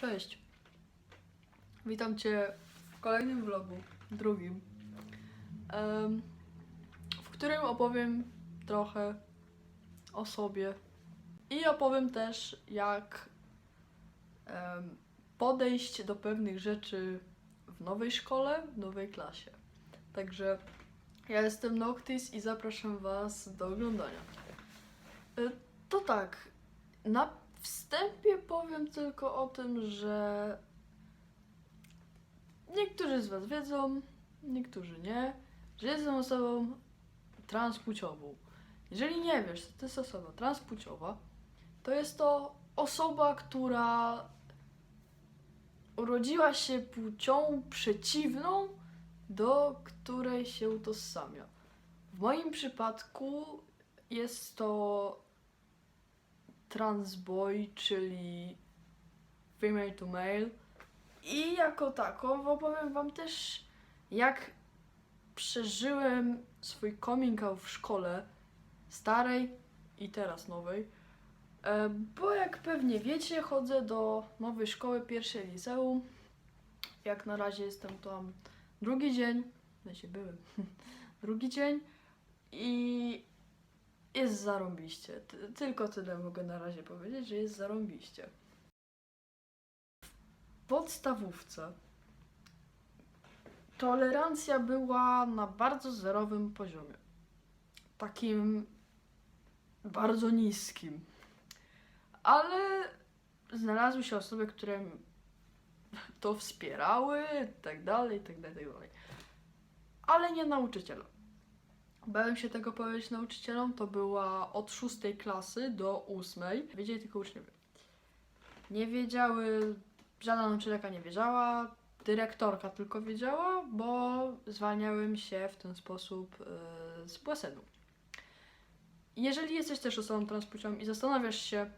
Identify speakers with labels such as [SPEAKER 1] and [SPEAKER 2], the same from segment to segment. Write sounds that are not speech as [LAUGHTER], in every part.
[SPEAKER 1] Cześć. Witam Cię w kolejnym vlogu, drugim, w którym opowiem trochę o sobie i opowiem też, jak podejść do pewnych rzeczy w nowej szkole, w nowej klasie. Także ja jestem Noctis i zapraszam Was do oglądania. E, To tak, na wstępie powiem tylko o tym, że niektórzy z Was wiedzą, niektórzy nie, że jestem osobą transpłciową. Jeżeli nie wiesz, co to jest osoba transpłciowa, to jest to osoba, która urodziła się płcią przeciwną, do której się utożsamia. W moim przypadku jest to transboy, czyli female to male. I jako tako opowiem wam też, jak przeżyłem swój coming out w szkole starej i teraz nowej. E, Bo jak pewnie wiecie, chodzę do nowej szkoły, pierwszej liceum. Jak na razie jestem tam drugi dzień, sensie byłem, [LAUGHS] drugi dzień i jest zarąbiście. Ty- Tylko tyle mogę na razie powiedzieć, że jest zarąbiście. W podstawówce tolerancja była na bardzo zerowym poziomie. Takim bardzo niskim. Ale znalazły się osoby, które to wspierały, tak dalej, tak dalej, tak dalej. Ale nie nauczyciele. Bałem się tego powiedzieć nauczycielom, to była od szóstej klasy do ósmej. Wiedzieli tylko uczniowie. Nie wiedziały, żadna nauczycielka nie wiedziała, dyrektorka tylko wiedziała, bo zwalniałem się w ten sposób yy, z błesenu. Jeżeli jesteś też osobą transpłciową i zastanawiasz się,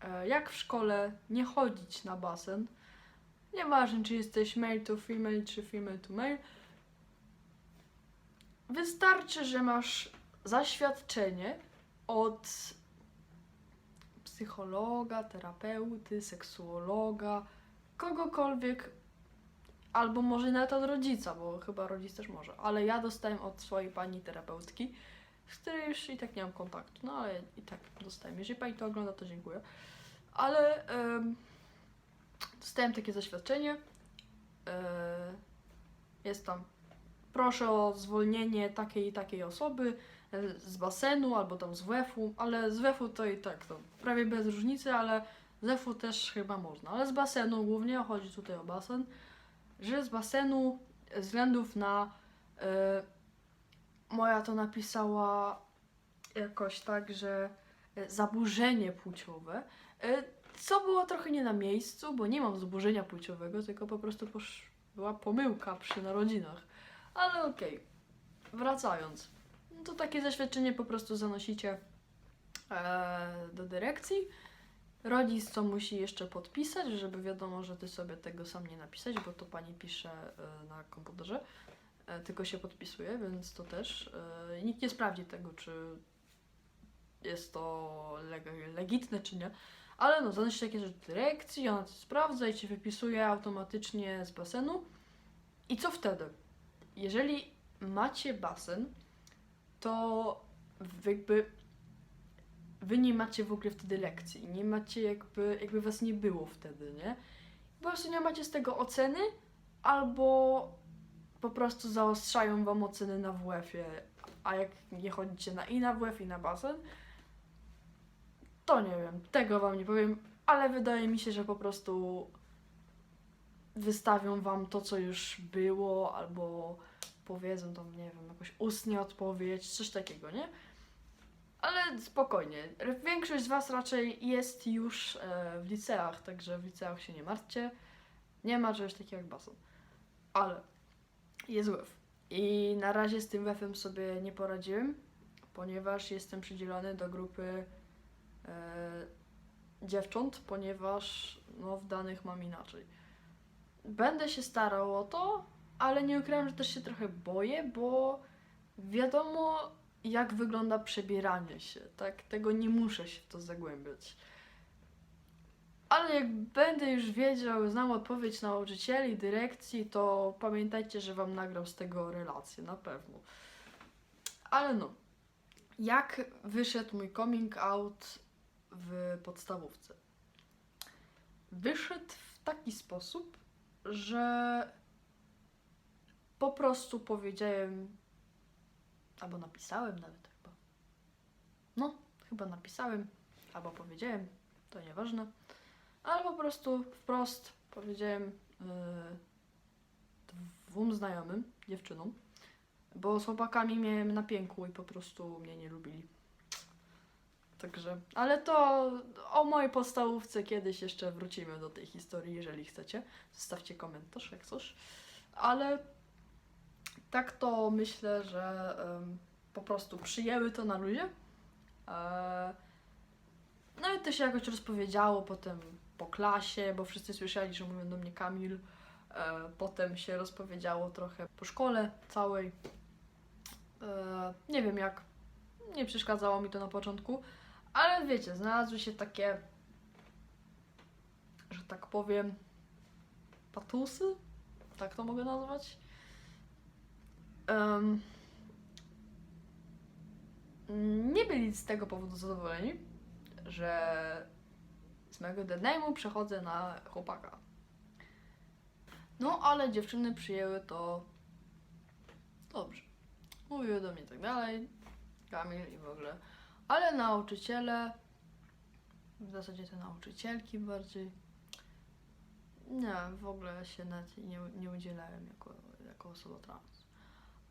[SPEAKER 1] e, jak w szkole nie chodzić na basen, nieważne czy jesteś male to female, czy female to male, Wystarczy, że masz zaświadczenie od psychologa, terapeuty, seksuologa, kogokolwiek, albo może nawet od rodzica, bo chyba rodzic też może, ale ja dostałem od swojej pani terapeutki, z której już i tak nie mam kontaktu, no ale i tak dostałem. Jeżeli pani to ogląda, to dziękuję. Ale em, dostałem takie zaświadczenie. E, jest tam proszę o zwolnienie takiej i takiej osoby e, z basenu albo tam z WF-u, ale z WF-u to i tak to prawie bez różnicy, ale z WF-u też chyba można, ale z basenu głównie chodzi tutaj o basen, że z basenu ze względów na e, moja to napisała jakoś tak, że e, zaburzenie płciowe, e, co było trochę nie na miejscu, bo nie mam zaburzenia płciowego, tylko po prostu była pomyłka przy narodzinach. Ale okej, wracając. No to takie zaświadczenie po prostu zanosicie e, do dyrekcji. Rodzic co musi jeszcze podpisać, żeby wiadomo, że ty sobie tego sam nie napisać, bo to pani pisze e, na komputerze, e, tylko się podpisuje, więc to też. Nikt nie sprawdzi tego, czy jest to leg- legitne, czy nie. Ale no, zanosicie takie rzeczy do dyrekcji, ona to sprawdza i ci wypisuje automatycznie z basenu. I co wtedy? Jeżeli macie basen, to jakby wy nie macie w ogóle wtedy lekcji, nie macie jakby, jakby was nie było wtedy, nie? Po prostu nie macie z tego oceny, albo po prostu zaostrzają wam oceny na WF-ie, a jak nie chodzicie na i na WF i na basen, to nie wiem, tego wam nie powiem, ale wydaje mi się, że po prostu wystawią wam to, co już było, albo powiedzą tam, nie wiem, jakoś ustnie odpowiedź, coś takiego, nie? Ale spokojnie. Większość z was raczej jest już e, w liceach, także w liceach się nie martwcie. Nie ma czegoś takiego jak basen. Ale jest WF. I na razie z tym WF-em sobie nie poradziłem, ponieważ jestem przydzielony do grupy e, dziewcząt, ponieważ no, w danych mam inaczej. Będę się starał o to, ale nie ukrywam, że też się trochę boję, bo wiadomo, jak wygląda przebieranie się, tak? Tego nie muszę się w to zagłębiać. Ale jak będę już wiedział, znam odpowiedź nauczycieli, dyrekcji, to pamiętajcie, że wam nagram z tego relację, na pewno. Ale no, jak wyszedł mój coming out w podstawówce? Wyszedł w taki sposób, że po prostu powiedziałem, albo napisałem nawet chyba. No, chyba napisałem, albo powiedziałem, to nieważne. Ale po prostu wprost powiedziałem yy, dwóm znajomym, dziewczynom, bo z chłopakami miałem na pięku i po prostu mnie nie lubili. Także, ale to o mojej podstawówce kiedyś jeszcze wrócimy do tej historii, jeżeli chcecie. Zostawcie komentarz, jak coś. Ale tak to myślę, że em, po prostu przyjęły to na luzie. E, no i to się jakoś rozpowiedziało potem po klasie, bo wszyscy słyszeli, że mówią do mnie Kamil. E, potem się rozpowiedziało trochę po szkole całej. E, nie wiem jak. Nie przeszkadzało mi to na początku, ale wiecie, znalazły się takie, że tak powiem, patusy, tak to mogę nazwać. Em, nie byli z tego powodu zadowoleni, że z mojego deadname'u przechodzę na chłopaka. No, ale dziewczyny przyjęły to dobrze. Mówiły do mnie tak dalej, Kamil i w ogóle. Ale nauczyciele, w zasadzie te nauczycielki bardziej, nie, w ogóle się nawet nie, nie udzielałem jako, jako osoba trans.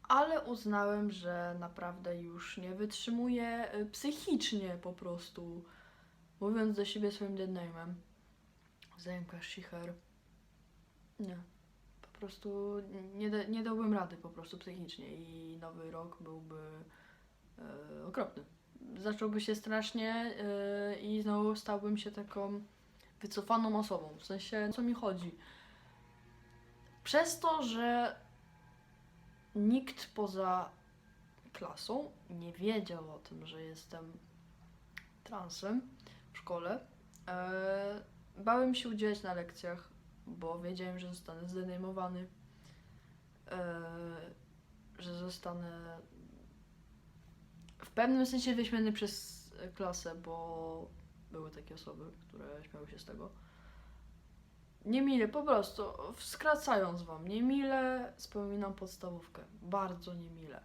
[SPEAKER 1] Ale uznałem, że naprawdę już nie wytrzymuję y, psychicznie po prostu, mówiąc do siebie swoim deadname'em. Zajmka Shicher. Nie. Po prostu nie, da, nie dałbym rady po prostu psychicznie i nowy rok byłby e, okropny. Zacząłby się strasznie e, i znowu stałbym się taką wycofaną osobą. W sensie, co mi chodzi? Przez to, że nikt poza klasą nie wiedział o tym, że jestem transem w szkole, e, bałem się udzielać na lekcjach, bo wiedziałem, że zostanę zdenejmowany, e, że zostanę w pewnym sensie wyśmiany przez klasę, bo były takie osoby, które śmiały się z tego. Niemile, po prostu, skracając wam, niemile wspominam podstawówkę. Bardzo niemile.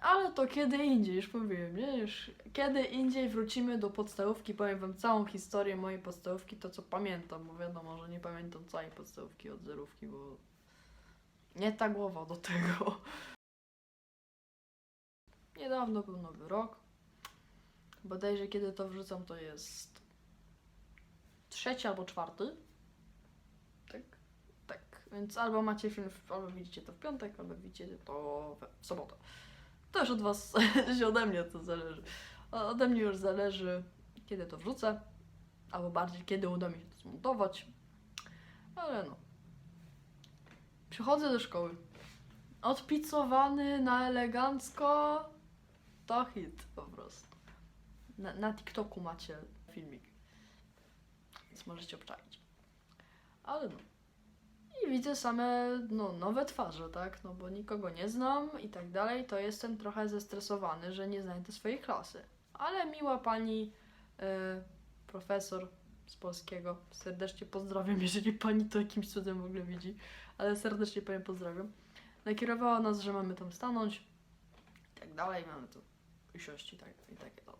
[SPEAKER 1] Ale to kiedy indziej, już mówiłem, nie? Już kiedy indziej wrócimy do podstawówki, powiem wam całą historię mojej podstawówki, to co pamiętam, bo wiadomo, że nie pamiętam całej podstawówki od zerówki, bo nie ta głowa do tego. Niedawno był nowy rok. Bodajże kiedy to wrzucam, to jest trzeci albo czwarty. Tak? Tak. Więc albo macie film, albo widzicie to w piątek, albo widzicie to w sobotę. Już od was, [LAUGHS] ode mnie to zależy. Ode mnie już zależy, kiedy to wrzucę, albo bardziej, kiedy uda mi się to zmontować. Ale no. Przychodzę do szkoły. Odpicowany na elegancko. To hit po prostu. Na, na TikToku macie filmik. Więc możecie obczaić. Ale no. I widzę same no, nowe twarze, tak? No bo nikogo nie znam i tak dalej. To jestem trochę zestresowany, że nie znajdę swojej klasy. Ale miła pani e, profesor z polskiego. Serdecznie pozdrawiam, jeżeli pani to jakimś cudem w ogóle widzi. Ale serdecznie panią pozdrawiam. Nakierowała nas, że mamy tam stanąć i tak dalej. Mamy tu usiąść i tak, i takie to.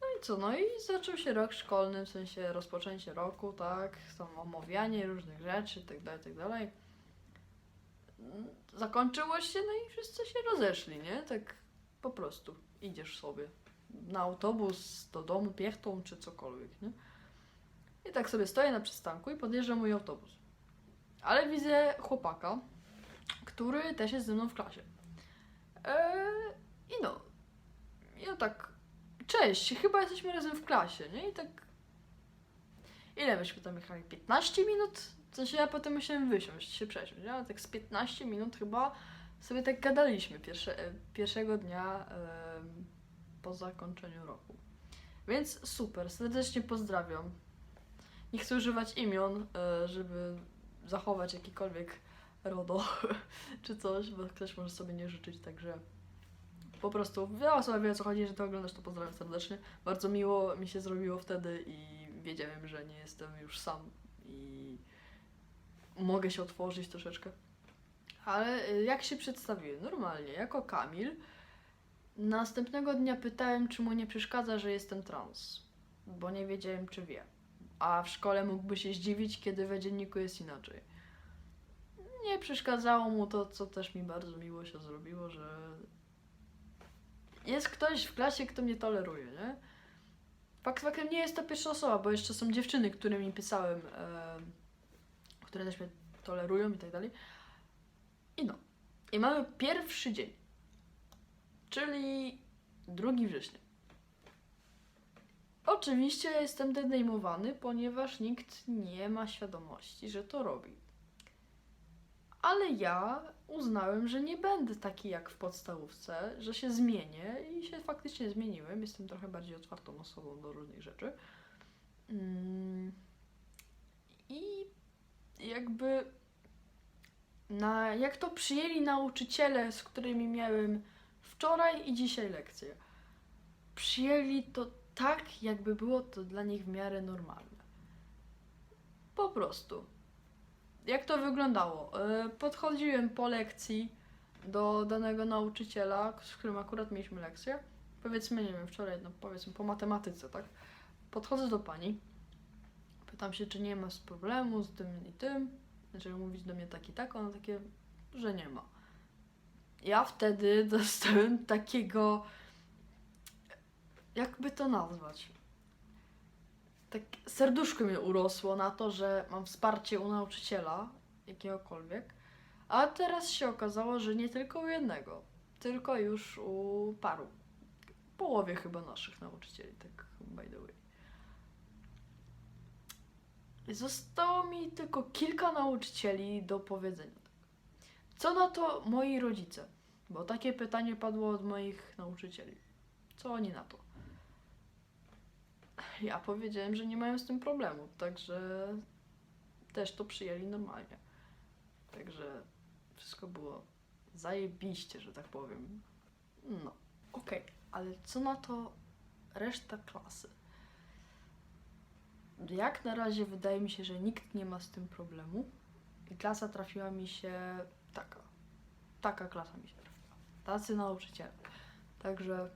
[SPEAKER 1] No i co, no i zaczął się rok szkolny, w sensie rozpoczęcie roku, tak, tam omawianie różnych rzeczy, tak dalej, tak dalej. Zakończyło się, no i wszyscy się rozeszli, nie? Tak po prostu idziesz sobie na autobus do domu piechtą czy cokolwiek, nie? I tak sobie stoję na przystanku i podjeżdża mój autobus. Ale widzę chłopaka, który też jest ze mną w klasie. Eee, I no, ja tak, cześć, chyba jesteśmy razem w klasie, nie? I tak, ile myśmy tam jechali? 15 minut? W sensie ja potem musiałem wysiąść, się przesiąść, ale tak z 15 minut chyba sobie tak gadaliśmy pierwsze, e, pierwszego dnia em, po zakończeniu roku. Więc super, serdecznie pozdrawiam nie chcę używać imion, e, żeby zachować jakikolwiek RODO [LAUGHS] czy coś, bo ktoś może sobie nie życzyć, także po prostu wiele wie o co chodzi, że to oglądasz, to pozdrawiam serdecznie. Bardzo miło mi się zrobiło wtedy i wiedziałem, że nie jestem już sam i mogę się otworzyć troszeczkę. Ale y, jak się przedstawiłem? Normalnie, jako Kamil. Następnego dnia pytałem, czy mu nie przeszkadza, że jestem trans, bo nie wiedziałem, czy wie. A w szkole mógłby się zdziwić, kiedy w dzienniku jest inaczej. Nie przeszkadzało mu to, co też mi bardzo miło się zrobiło, że jest ktoś w klasie, kto mnie toleruje, nie? Fakt faktem nie jest to pierwsza osoba, bo jeszcze są dziewczyny, którymi pisałem, e, które też mnie tolerują i tak dalej. I no. I mamy pierwszy dzień, czyli 2 września. Oczywiście jestem denejmowany, ponieważ nikt nie ma świadomości, że to robi. Ale ja uznałem, że nie będę taki jak w podstawówce, że się zmienię i się faktycznie zmieniłem. Jestem trochę bardziej otwartą osobą do różnych rzeczy. Mm. I jakby na, jak to przyjęli nauczyciele, z którymi miałem wczoraj i dzisiaj lekcje. Przyjęli to tak, jakby było to dla nich w miarę normalne. Po prostu. Jak to wyglądało? E, Podchodziłem po lekcji do danego nauczyciela, z którym akurat mieliśmy lekcję. Powiedzmy, nie wiem, wczoraj, no powiedzmy po matematyce, tak? Podchodzę do pani, pytam się, czy nie ma problemu z tym i tym, zaczęły mówić do mnie tak i tak, ona takie, że nie ma. Ja wtedy [LAUGHS] dostałem takiego, jakby to nazwać, tak serduszko mnie urosło na to, że mam wsparcie u nauczyciela, jakiegokolwiek, a teraz się okazało, że nie tylko u jednego, tylko już u paru. Połowie chyba naszych nauczycieli, tak by the way. Zostało mi tylko kilka nauczycieli do powiedzenia. Co na to moi rodzice? Bo takie pytanie padło od moich nauczycieli. Co oni na to? Ja powiedziałem, że nie mają z tym problemu, także też to przyjęli normalnie. Także wszystko było zajebiście, że tak powiem. No, okej, ale co na to reszta klasy? Jak na razie wydaje mi się, że nikt nie ma z tym problemu. I klasa trafiła mi się taka. Taka klasa mi się trafiła. Tacy nauczyciele. Także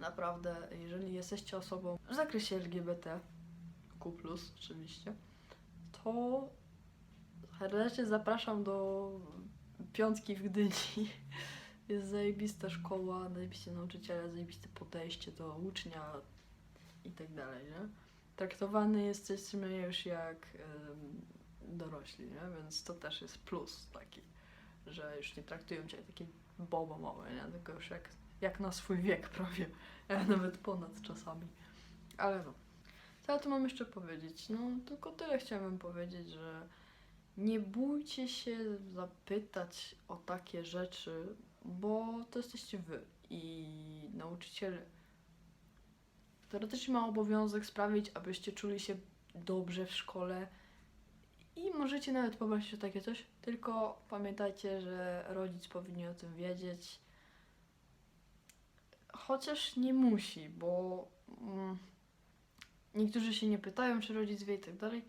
[SPEAKER 1] naprawdę, jeżeli jesteście osobą w zakresie LGBT, Q+, oczywiście, to serdecznie zapraszam do piątki w Gdyni. [LAUGHS] Jest zajebista szkoła, zajebiście nauczyciele, zajebiste podejście do ucznia i tak dalej, nie? Traktowany jesteśmy już jak em, dorośli, nie? Więc to też jest plus taki, że już nie traktują cię jak takie bobo małe, nie? Tylko już jak, jak na swój wiek prawie, nawet ponad czasami. Ale no. Co ja tu mam jeszcze powiedzieć? No, tylko tyle chciałem powiedzieć, że nie bójcie się zapytać o takie rzeczy, bo to jesteście wy i nauczyciel teoretycznie ma obowiązek sprawić, abyście czuli się dobrze w szkole i możecie nawet poprosić o takie coś, tylko pamiętajcie, że rodzic powinien o tym wiedzieć. Chociaż nie musi, bo mm, niektórzy się nie pytają, czy rodzic wie i tak dalej.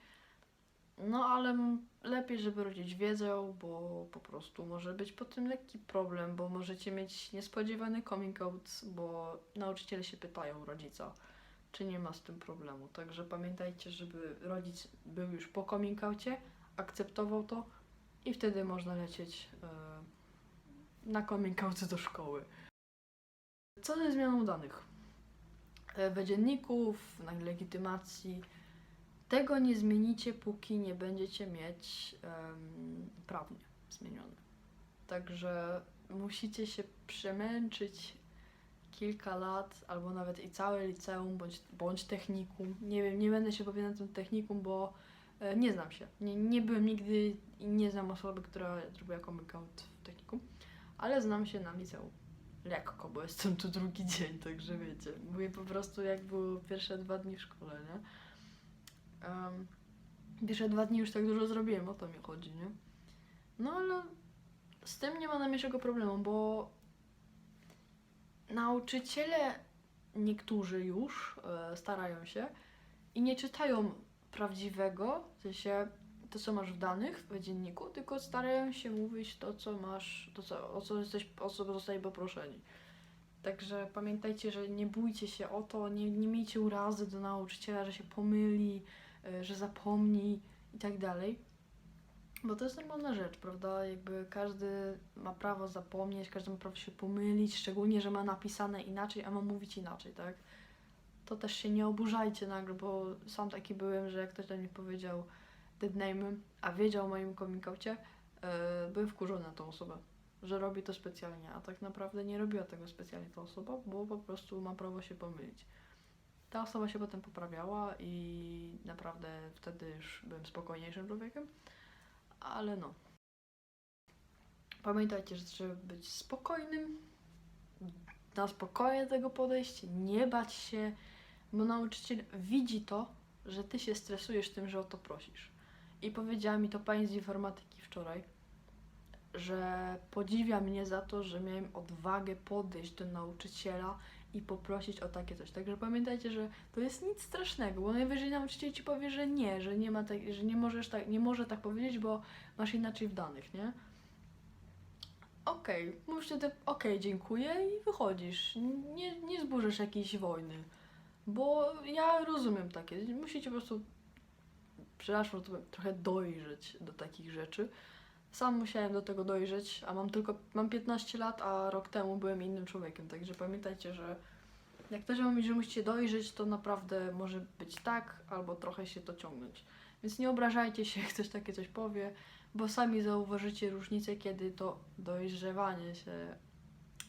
[SPEAKER 1] No ale lepiej, żeby rodzic wiedział, bo po prostu może być po tym lekki problem, bo możecie mieć niespodziewany coming out, bo nauczyciele się pytają rodzica, czy nie ma z tym problemu. Także pamiętajcie, żeby rodzic był już po coming outie, akceptował to i wtedy można lecieć e, na coming outy do szkoły. Co ze zmianą danych? E, W dzienników, na legitymacji, tego nie zmienicie, póki nie będziecie mieć em, prawnie zmienione. Także musicie się przemęczyć kilka lat, albo nawet i całe liceum, bądź, bądź technikum. Nie wiem, nie będę się powiedzieć na tym technikum, bo e, nie znam się. Nie, nie byłem nigdy i nie znam osoby, która zrobiła coming out w technikum, ale znam się na liceum. Lekko, bo jestem tu drugi dzień, także wiecie. Mówię po prostu jak było pierwsze dwa dni w szkole, nie? Um, pierwsze dwa dni już tak dużo zrobiłem, o to mi chodzi, nie? No ale z tym nie ma najmniejszego problemu, bo nauczyciele niektórzy już e, starają się i nie czytają prawdziwego, w sensie to, co masz w danych w dzienniku, tylko starają się mówić to, co masz, to, co, o co jesteś, o co zostali poproszeni. Także pamiętajcie, że nie bójcie się o to, nie, nie miejcie urazy do nauczyciela, że się pomyli, y, że zapomni i tak dalej. Bo to jest normalna rzecz, prawda? Jakby każdy ma prawo zapomnieć, każdy ma prawo się pomylić, szczególnie, że ma napisane inaczej, a ma mówić inaczej, tak? To też się nie oburzajcie nagle, bo sam taki byłem, że jak ktoś do mnie powiedział dead name, a wiedział o moim komikaucie, yy, byłem wkurzony na tą osobę że robi to specjalnie, a tak naprawdę nie robiła tego specjalnie ta osoba, bo po prostu ma prawo się pomylić. Ta osoba się potem poprawiała i naprawdę wtedy już byłem spokojniejszym człowiekiem, ale no. Pamiętajcie, że trzeba być spokojnym, na spokojnie tego podejść, nie bać się, bo nauczyciel widzi to, że ty się stresujesz tym, że o to prosisz. I powiedziała mi to pani z informatyki wczoraj, że podziwia mnie za to, że miałem odwagę podejść do nauczyciela i poprosić o takie coś. Także pamiętajcie, że to jest nic strasznego, bo najwyżej nauczyciel ci powie, że nie, że nie ma tak, że nie możesz tak, nie może tak powiedzieć, bo masz inaczej w danych, nie? Okej, okay, mówisz wtedy okej, dziękuję i wychodzisz. Nie, nie zburzysz jakiejś wojny. Bo ja rozumiem takie. Musicie po prostu, przepraszam, trochę dojrzeć do takich rzeczy. Sam musiałem do tego dojrzeć, a mam tylko mam 15 lat, a rok temu byłem innym człowiekiem, także pamiętajcie, że jak ktoś mówi, że musicie dojrzeć, to naprawdę może być tak, albo trochę się to ciągnąć. Więc nie obrażajcie się, jak [LAUGHS] ktoś takie coś powie, bo sami zauważycie różnicę, kiedy to dojrzewanie się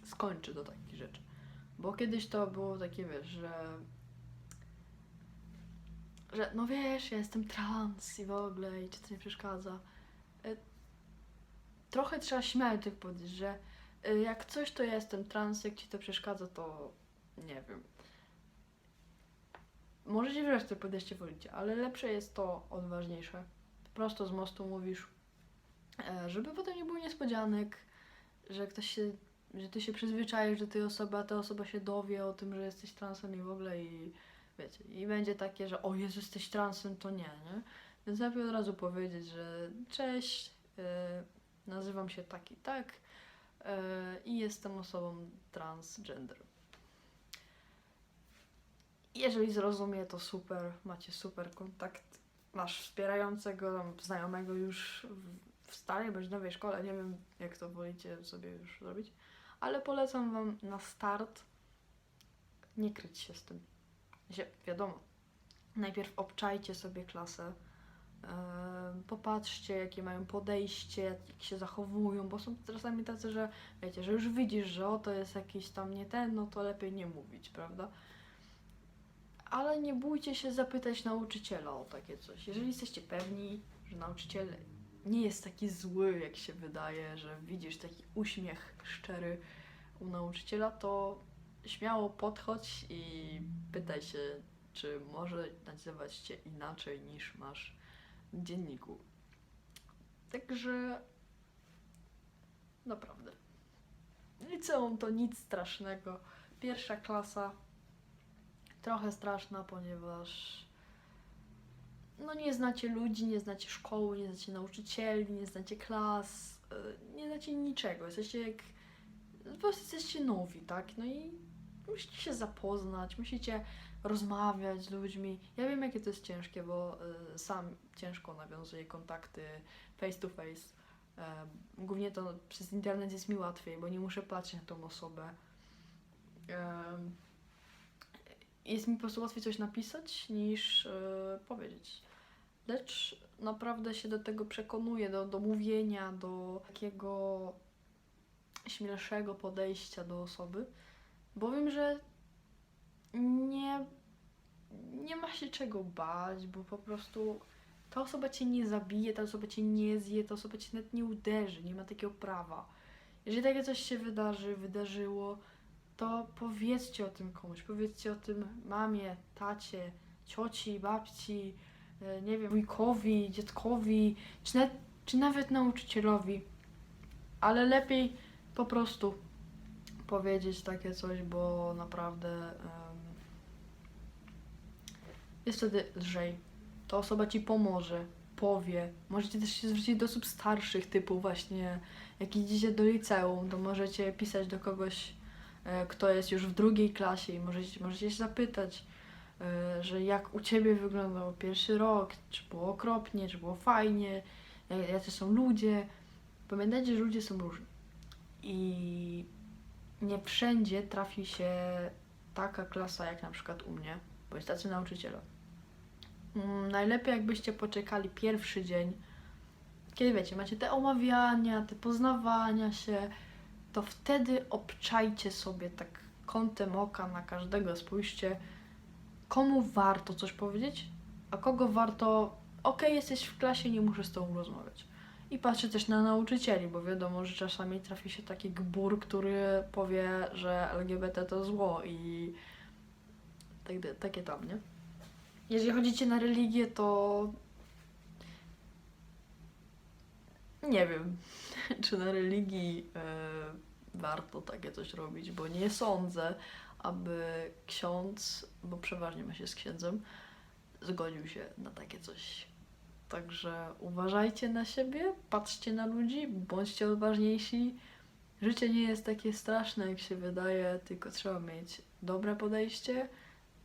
[SPEAKER 1] skończy do takich rzeczy. Bo kiedyś to było takie, wiesz, że że no wiesz, ja jestem trans i w ogóle i czy to nie przeszkadza trochę trzeba śmiało tych powiedzieć, że y, jak coś to jestem trans, jak ci to przeszkadza, to nie wiem. Możecie wybrać to podejście wolicie, ale lepsze jest to odważniejsze. Prosto z mostu mówisz, e, żeby potem nie było niespodzianek, że ktoś się, że ty się przyzwyczaisz do tej osoby, a ta osoba się dowie o tym, że jesteś transem i w ogóle i wiecie, i będzie takie, że o Jezu, jesteś transem, to nie, nie? Więc lepiej od razu powiedzieć, że cześć, yy, Nazywam się tak i tak yy, i jestem osobą transgender. Jeżeli zrozumie, to super, macie super kontakt, masz wspierającego, znajomego już w, starej bądź nowej szkole, nie wiem jak to wolicie sobie już zrobić, ale polecam Wam na start nie kryć się z tym. Wiadomo, najpierw obczajcie sobie klasę, popatrzcie, jakie mają podejście, jak się zachowują, bo są czasami tacy, że wiecie, że już widzisz, że o, to jest jakiś tam nie ten, no to lepiej nie mówić, prawda? Ale nie bójcie się zapytać nauczyciela o takie coś. Jeżeli jesteście pewni, że nauczyciel nie jest taki zły, jak się wydaje, że widzisz taki uśmiech szczery u nauczyciela, to śmiało podchodź i pytaj się, czy może nazywać cię inaczej niż masz dzienniku. Także naprawdę. Liceum to nic strasznego. Pierwsza klasa trochę straszna, ponieważ no nie znacie ludzi, nie znacie szkoły, nie znacie nauczycieli, nie znacie klas, y, nie znacie niczego. Jesteście jak po prostu jesteście nowi, tak? No i musicie się zapoznać, musicie rozmawiać z ludźmi. Ja wiem, jakie to jest ciężkie, bo y, sam ciężko nawiązuję kontakty face to face. Y, głównie to przez internet jest mi łatwiej, bo nie muszę patrzeć na tą osobę. Y, jest mi po prostu łatwiej coś napisać niż powiedzieć. Lecz naprawdę się do tego przekonuję, do, do mówienia, do takiego śmielszego podejścia do osoby, bo wiem, że nie, nie ma się czego bać, bo po prostu ta osoba cię nie zabije, ta osoba cię nie zje, ta osoba cię nawet nie uderzy, nie ma takiego prawa. Jeżeli takie coś się wydarzy, wydarzyło, to powiedzcie o tym komuś, powiedzcie o tym mamie, tacie, cioci, babci, e, nie wiem, wujkowi, dziadkowi, czy, czy nawet nauczycielowi. Ale lepiej po prostu powiedzieć takie coś, bo naprawdę em, jest wtedy lżej. Ta osoba ci pomoże, powie. Możecie też się zwrócić do osób starszych, typu właśnie jak idziecie do liceum, to możecie pisać do kogoś, e, kto jest już w drugiej klasie i możecie, możecie się zapytać, e, że jak u Ciebie wyglądał pierwszy rok, czy było okropnie, czy było fajnie, jak- jacy są ludzie. Pamiętajcie, że ludzie są różni. I nie wszędzie trafi się taka klasa jak na przykład u mnie, bo jest tacy nauczyciele. Mm, Najlepiej jakbyście poczekali pierwszy dzień, kiedy wiecie, macie te omawiania, te poznawania się, to wtedy obczajcie sobie tak kątem oka na każdego, spójrzcie, komu warto coś powiedzieć, a kogo warto, okej, jesteś w klasie, nie muszę z tobą rozmawiać. I patrzcie też na nauczycieli, bo wiadomo, że czasami trafi się taki gbur, który powie, że LGBT to zło i tak, takie tam, nie? Jeżeli chodzicie na religię, to nie wiem, [LAUGHS] czy na religii e, warto takie coś robić, bo nie sądzę, aby ksiądz, bo przeważnie ma się z księdzem, zgodził się na takie coś. Także uważajcie na siebie, patrzcie na ludzi, bądźcie odważniejsi. Życie nie jest takie straszne, jak się wydaje, tylko trzeba mieć dobre podejście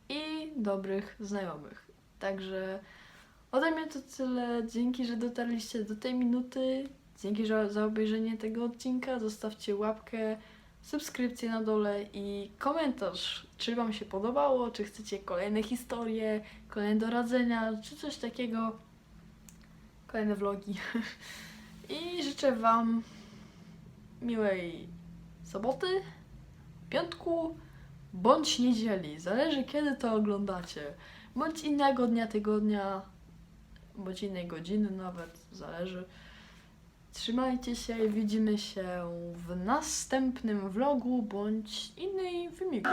[SPEAKER 1] i dobrych znajomych. Także ode mnie to tyle. Dzięki, że dotarliście do tej minuty. Dzięki że, za obejrzenie tego odcinka. Zostawcie łapkę, subskrypcję na dole i komentarz, czy Wam się podobało, czy chcecie kolejne historie, kolejne doradzenia, czy coś takiego. Kolejne vlogi. [LAUGHS] I życzę Wam miłej soboty, piątku bądź niedzieli. Zależy kiedy to oglądacie. Bądź innego dnia tygodnia, bądź innej godziny nawet, zależy. Trzymajcie się i widzimy się w następnym vlogu bądź innej filmiku.